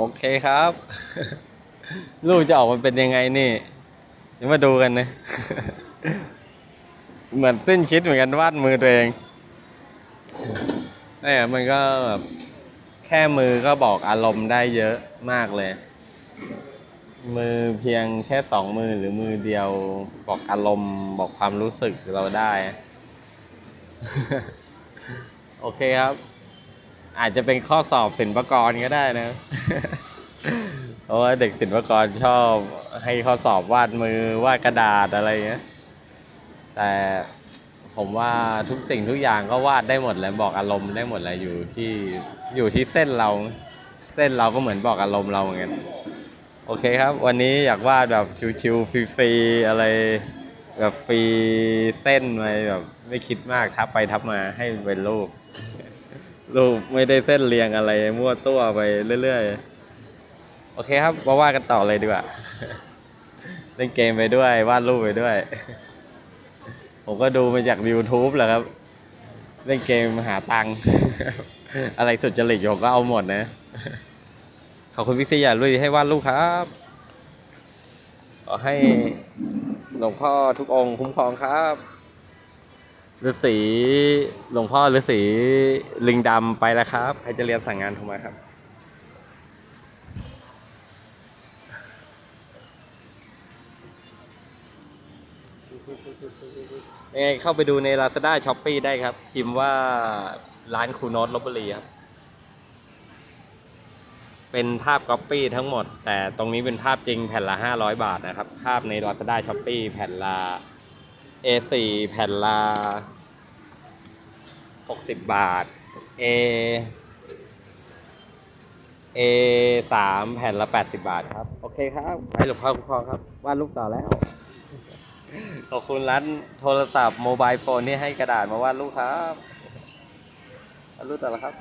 โอเคครับ ลูกจะออกมาเป็นยังไงนี่เดี๋ยวมาดูกันนะ เหมือนสิ้นคิดเหมือนกันวาดมือตัวเองเนี่ยมันก็แบบแค่มือก็บอกอารมณ์ได้เยอะมากเลย มือเพียงแค่สองมือหรือมือเดียวบอกอารมณ์บอกความรู้สึกเราได้ โอเคครับ อาจจะเป็นข้อสอบศิลปากรก็ได้นะ เพราะว่าเด็กศิลปกรชอบให้ข้อสอบวาดมือวาดกระดาษอะไรเงี้ย แต่ผมว่าทุกสิ่งทุกอย่างก็วาดได้หมดแหล้วบอกอารมณ์ได้หมดแหล้วอยู่ที่อยู่ที่เส้นเรา เส้นเราก็เหมือนบอกอารมณ์เราเหมือนกันโอเคครับ วันนี้อยากวาดแบบชิวๆฟรีๆอะไรแบบฟรีเส้นไปแบบไม่คิดมากทับไปทับมาให้เป็นรูป รูปไม่ได้เส้นเรียงอะไร มั่วตัวไปเรื่อยๆ โอเคครับมาว่ากันต่อเลยดีกว่า เล่นเกมไปด้วย วาดรูปไปด้วย ผมก็ดูมาจาก YouTube แหละครับ เล่นเกมหาตังค์อะไรสุดจริตผมก็เอาหมดนะ ขอบคุณพิทยาลุยให้วาดรูปครับ ขอให้หลวงพ่อทุกองค์คุ้มครองครับ ฤาษีหลวงพ่อฤาษีลิงดำไปแล้วครับ ใครจะเรียนสั่งงานโทรมาครับ ยังไงเข้าไปดูใน Lazada s h o p e e ได้ครับพิมพ์ว่าร้านครูโนตลบบุรีครับ เป็นภาพก๊อปปี้ทั้งหมด แต่ตรงนี้เป็นภาพจริงแผ่นละ 500 บาทนะครับ ภาพใน Lazada s h o p e e แผ่นละ A4 แผ่นละ 60 บาท A A3 แผ่นละ 80 บาทครับ โอเคครับให้หลวงพ่อคุ้มครอครับวาดรูปต่อแล้ว ขอบคุณร้านโทรศัพท์โมบายโฟนที่ให้กระดาษมาวาดรูปครับวาดรูปต่อแล้วครับ